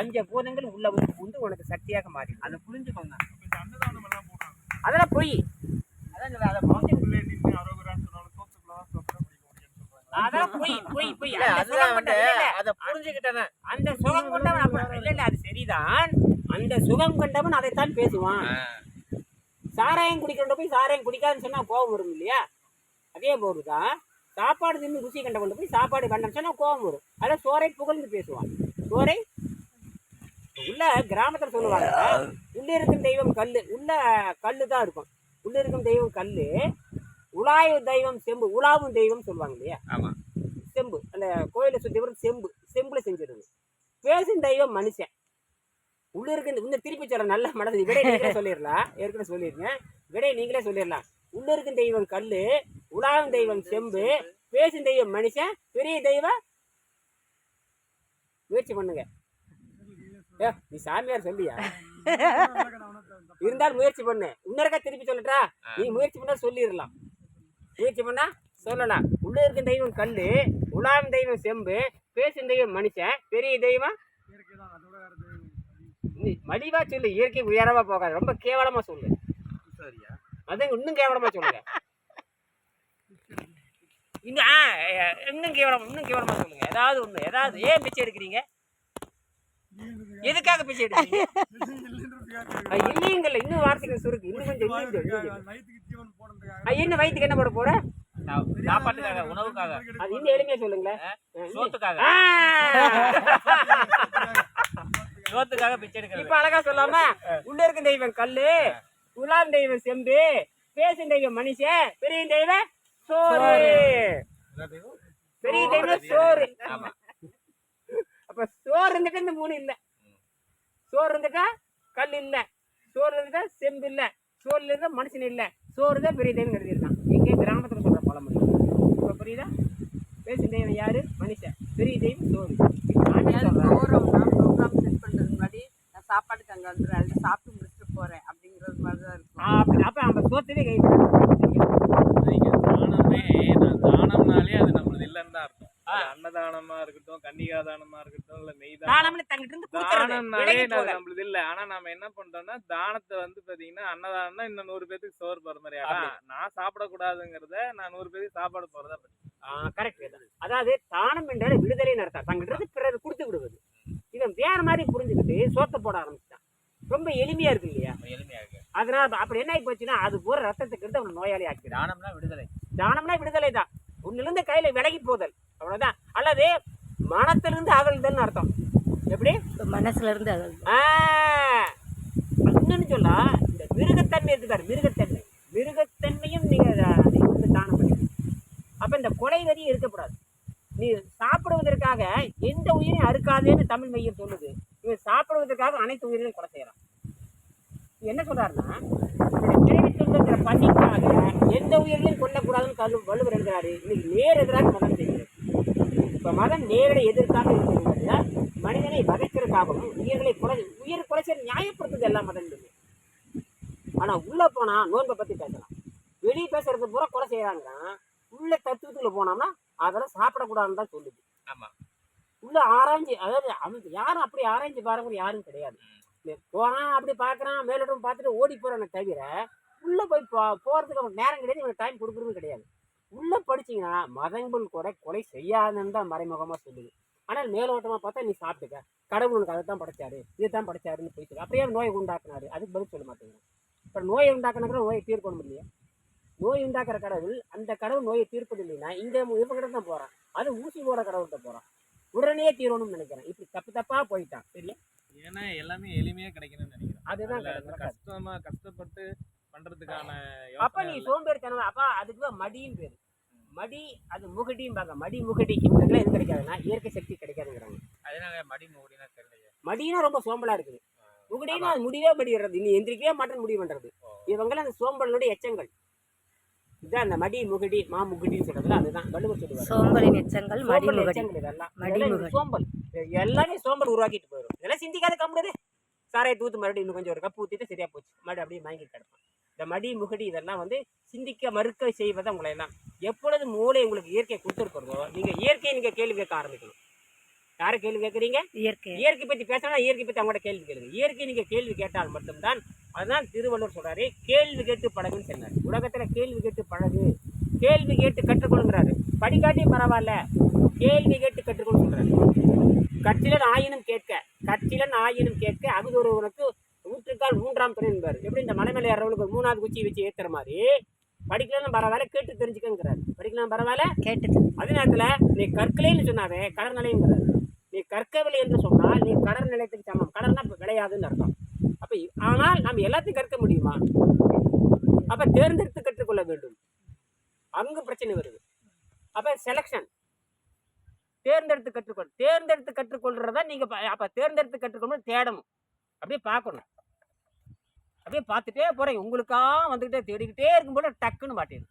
பஞ்ச பூதங்கள் உள்ள வந்து புகுந்து உனக்கு சக்தியாக மாறி அதை புரிஞ்சுக்கோங்க. அதெல்லாம் பொய். அதான் அதை தான் அதான் பொய் பொய் பொய். அதுதான் வந்து அதை புரிஞ்சுக்கிட்டவன். அந்த சுகம் கொண்டவன் அப்ப- இல்ல இல்ல அது சரிதான். அந்த சுகம் கொண்டவன் அதைத்தான் பேசுவான். சாராயம் குடிக்கிறவன் போய் சாராயம் குடிக்காதுன்னு சொன்னா கோபம் வரும் இல்லையா? அதே போதுதான் சாப்பாடு தின்னு ருசி கண்டவன் போய் சாப்பாடு வேண்டாம்னு சொன்னா கோபம் வரும். அதான் சோறை புகழ்ந்து பேசுவான். சோறை உள்ள கிராமத்துல சொல்லுவாங்க. உள்ள இருக்கும் தெய்வம் கல்லு. உள்ள கல்லு தான் இருக்கும். உள்ள இருக்கும் தெய்வம் கல்லு. உலாயு தெய்வம் செம்பு. உலாவும் தெய்வம் சொல்லுவாங்க இல்லையா? ஆமா. செம்பு. அந்த கோயிலை சுத்தி வரும் செம்பு. செம்புல செஞ்சிருது பேசும் தெய்வம் மனுஷன். உள்ள இருக்கு இந்த திருப்பி சொல்ற நல்ல மனது விடை நீங்களே சொல்லிடலாம். ஏற்கனவே சொல்லிருக்கேன் விடை நீங்களே சொல்லிடலாம். உள்ள இருக்கும் தெய்வம் கல்லு. உலாவும் தெய்வம் செம்பு. பேசும் தெய்வம் மனுஷன். பெரிய தெய்வம். முயற்சி பண்ணுங்க. ஏ, நீ சாமியார் சொல்லியா? இருந்தாலும் முயற்சி பண்ணு. இன்னொருக்கா திருப்பி சொல்லட்டா நீ முயற்சி பண்ணா சொல்லிடலாம். முயற்சி பண்ணா சொல்லலாம். உள்ள இருக்கும் தெய்வம் கல்லு உலாவும் தெய்வம் செம்பு பேசும் தெய்வம் மனுஷன் பெரிய தெய்வம் நீ மலிவா சொல்லு. இயற்கை உயரமா போகாது. ரொம்ப கேவலமா சொல்லு. சரியா? அது இன்னும் கேவலமா சொல்லுங்க. இன்னும் இன்னும் கேவலம் இன்னும் கேவலமா சொல்லுங்க. ஏதாவது ஒண்ணு ஏதாவது ஏன் பிச்சை எடுக்கிறீங்க? எதுக்காக அஹ், இல்லைங்கல்ல இன்னும் வார்த்தைகள் சுருக்கு. இன்னும் கொஞ்சம் இன்னும் வயிற்றுக்கு என்ன போட போற? சாப்பாட்டுக்காக உணவுக்காக. அது இன்னும் எளிமையா சொல்லுங்களேன். சோத்துக்காக. பிச்சை எடுக்கிறது. இப்ப அழகா சொல்லாம உள்ள இருக்கும் தெய்வம் கல்லு உலான் தெய்வம் செம்பு பேசும் தெய்வம் மனுஷன் பெரிய தெய்வம் சோறு. பெரிய தெய்வம் சோறு. ஆமா. அப்ப சோறு இருந்துட்டு இந்த மூணு இல்ல. சோறு இருந்துட்டா கல் இல்ல. சோறு இருந்துட்டா செம்பு இல்ல. சோறு இருந்தா மனுஷன் இல்ல. சோறு தான் பெரிய தெய்வம் எழுதியிருக்கான் எங்கே? கிராமத்துல சொல்ற பழமொழி இப்ப புரியுதா? பேசும் தெய்வம் யாரு? மனுஷன். பெரிய தெய்வம் சோறு. ப்ரோக்ராம் செட் பண்றதுக்கு முன்னாடி நான் சாப்பாட்டுக்கு அங்க வந்துடுறேன் அது சாப்பிட்டு முடிச்சுட்டு போறேன் அப்படிங்கிறது மாதிரி தான் இருக்கும் ஆ, அப்ப அப்ப அந்த சோத்துவே கை விடணும். நீங்க தானமே நான் தானம்னாலே அது நம்மளது இல்லைன்னு தான் அர்த்தம் அது அன்னதானமா இருக்கட்டும் கன்னிகா தானமா இருக்கட்டும் இல்ல நெய் தானம் தங்கிட்டு இருந்து. நம்மளது இல்ல. ஆனா நாம என்ன பண்றோம்னா தானத்தை வந்து பாத்தீங்கன்னா அன்னதானம்னா இன்னும் நூறு பேத்துக்கு சோறு போற மாதிரி நான் சாப்பிடக்கூடாதுங்கிறத நான் நூறு பேருக்கு சாப்பாடு போறதா தான். அதாவது தானம் என்றால் விடுதலை நடத்தா தங்கிட்ட இருந்து பிறகு கொடுத்து விடுவது. இவன் வேற மாதிரி புரிஞ்சுக்கிட்டு சோத்தை போட ஆரம்பிச்சிட்டான். ரொம்ப எளிமையா இருக்கு இல்லையா? எளிமையா இருக்கு. அதனால அப்ப- அப்படி என்ன ஆகி போச்சுன்னா அது போற ரத்தத்துக்கு எடுத்து அவன் நோயாளி ஆக்கிடான் தானம்னா விடுதலை. தானம்னா விடுதலை தான். உன்னிலிருந்து கையில விலகி போதல். அவ்வளவுதான். அல்லது மனத்திலிருந்து அகழ்தல்னு அர்த்தம். எப்படி? மனசுல இருந்து அது ஆ, இன்னொன்னு சொல்லா இந்த மிருகத்தன்மை இருக்கு பாரு மிருகத்தன்மை. மிருகத்தன்மையும் நீங்க அத- வந்து தானம் பண்ணிக்கணும் அப்ப இந்த கொலை வரியும் இருக்கக்கூடாது. நீ சாப்பிடுவதற்காக எந்த உயிரையும் அறுக்காதேன்னு தமிழ் மையம் சொல்லுது. இவன் சாப்பிடுவதற்காக அனைத்து உயிரையும் கொலை செய்யறான். இது என்ன சொல்றாருன்னா பிறவி துன்பங்கிற பணிக்காக எந்த உயிரிலையும் கொல்லக்கூடாதுன்னு கல்லு வள்ளுவர் எழுதுறாரு. இன்னைக்கு நேர் எதிராக மதம் செய்கிறது இப்ப மதம் நேரடி எதிர்க்காக இருக்கிறது மனிதனை வதைக்கிறதுக்காகவும் உயிர்களை கொலை உயிர் கொலை செய்ய நியாயப்படுத்துது எல்லா மதங்களுமே ஆனா உள்ள போனா நோன்பை பத்தி பேசலாம். வெளியே பேசுறது பூரா கொலை செய்யறாங்கன்னா உள்ள தத்துவத்துக்குள்ள போனோம்னா அதெல்லாம் சாப்பிடக்கூடாதுன்னு தான் சொல்லுது. ஆமா. உள்ள ஆராய்ஞ்சு அதாவது அவன் யாரும் அப்படி ஆராய்ஞ்சு பாருங்க யாரும் கிடையாது. போறான் அப்படி பார்க்கறான் மேலிடம் பார்த்துட்டு ஓடி போறானே தவிர உள்ள போய் போ- போறதுக்கு அவனுக்கு நேரம் கிடையாது இவனுக்கு டைம் கொடுக்குறதும் கிடையாது. உள்ள படிச்சீங்கன்னா மதங்கள் கூட கொலை செய்யாதுன்னு தான் மறைமுகமா சொல்லுது. ஆனால் மேலோட்டமா பார்த்தா நீ சாப்பிட்டுக்க. கடவுள் உனக்கு அதை தான் படைச்சாரு இதை தான் படைச்சாருன்னு போயிட்டு அப்படியே நோயை உண்டாக்குனாரு. அதுக்கு பதில் சொல்ல மாட்டேங்கிறான் இப்போ நோயை உண்டாக்குனாக்கிற நோயை தீர்க்கணும் இல்லையா? நோய் உண்டாக்குற கடவுள் அந்த கடவுள் நோயை தீர்ப்பது இல்லைன்னா இங்க இவங்கிட்ட தான் போறான். அது ஊசி போற கடவுள்கிட்ட போறான். உடனே தீரணும்னு நினைக்கிறேன். இப்படி தப்பு தப்பா போயிட்டான். சரியா? ஏன்னா எல்லாமே எளிமையா கிடைக்கணும்னு நினைக்கிறேன். அதுதான் அதுல கிடைக்கும். அந்த கஷ்டமா கஷ்டப்பட்டு பண்றதுக்கான அப்ப நீ. சோம்பேறித்தனம் அப்பா அதுக்கு தான் மடின்னு பேரு. மடி அது முகடியும் பார்க்க மடி முகடி இவங்களுக்குலாம் எது கிடைக்காதுன்னா இயற்கை சக்தி கிடைக்காதுங்கிறாங்க. அதனால மடி மூடினா தெரியலையே. மடினா ரொம்ப சோம்பலா இருக்குது. முகடினா அது முடிவே படிடுறது நீ எந்திரிக்கவே மாட்டேன்னு முடிவு பண்றது. இவங்களாம் அந்த சோம்பலனுடைய எச்சங்கள். இதுதான் அந்த மடி முகடி மா முகடின்னு சொல்றதுல அதுதான். வள்ளுவர் சொல்லுவார். சோம்பலின் எச்சங்கள் மடிமுகடி எச்சங்கள் இதெல்லாம். மடி முகடி. சோம்பல். எல்லாமே சோம்பல் உருவாக்கிட்டு போயிடும் இதெல்லாம் சிந்திக்காத கம்முனது சாரையை தூத்து மறுபடியும் இன்னும் கொஞ்சம் ஒரு கப்பு ஊத்திட்டு சரியா போச்சு. மறுபடியும் அப்படியே வாங்கி கிடப்பான். இந்த மடி முகடி இதெல்லாம் வந்து சிந்திக்க மறுக்க செய்வதை உங்களை எல்லாம் எப்பொழுது மூளை உங்களுக்கு இயற்கை கொடுத்துருக்கிறதோ நீங்க இயற்கையை நீங்க கேள்வி கேட்க ஆரம்பிக்கணும். யாரை கேள்வி கேட்குறீங்க? இயற்கை இயற்கை பற்றி பேசினா இயற்கை பற்றி அவங்களோட கேள்வி கேளுங்க. இயற்கை நீங்க கேள்வி கேட்டால் மட்டும்தான் அதுதான் திருவள்ளுவர் சொல்றாரு கேள்வி கேட்டு பழகுன்னு சொன்னார் உலகத்துல கேள்வி கேட்டு பழகு. கேள்வி கேட்டு கற்றுக்கொள்கிறாரு. படிக்காட்டி பரவாயில்ல. கேள்வி கேட்டு கற்றுக்கொள்ள சொல்றாரு. கற்றிலன் ஆயினும் கேட்க கற்றிலன் ஆயினும் கேட்க அகுதொரு நூற்றுக்கால் மூன்றாம் துணை என்பார். எப்படி இந்த மலை மேலே ஒரு மூணாவது குச்சி வச்சு ஏத்துற மாதிரி? படிக்கலாம் பரவாயில்ல கேட்டு தெரிஞ்சுக்கங்கிறாரு. படிக்கலாம் பரவாயில்ல? கேட்டது அதே நேரத்துல நீ கற்கலைன்னு சொன்னாவே கடல் நிலைங்கிறாரு நீ கற்கவில்லை என்று சொன்னால் நீ கடல் நிலையத்துக்கு சமம். கடல்னா விளையாதுன்னு அர்த்தம். அப்ப ஆனால் நாம் எல்லாத்தையும் கற்க முடியுமா? அப்ப தேர்ந்தெடுத்து கற்றுக்கொள்ள வேண்டும். அங்கு பிரச்சனை வருது. அப்ப செலக்ஷன் தேர்ந்தெடுத்து கற்றுக்கொள். தேர்ந்தெடுத்து கற்றுக்கொள்றதா நீங்க ப- அப்ப தேர்ந்தெடுத்து கற்றுக்கொள்ளணும் தேடணும். அப்படியே பார்க்கணும். அப்படியே பார்த்துட்டே போகிறேன் உங்களுக்கா வந்துக்கிட்டே தேடிக்கிட்டே இருக்கும் போல டக்குன்னு மாட்டேன்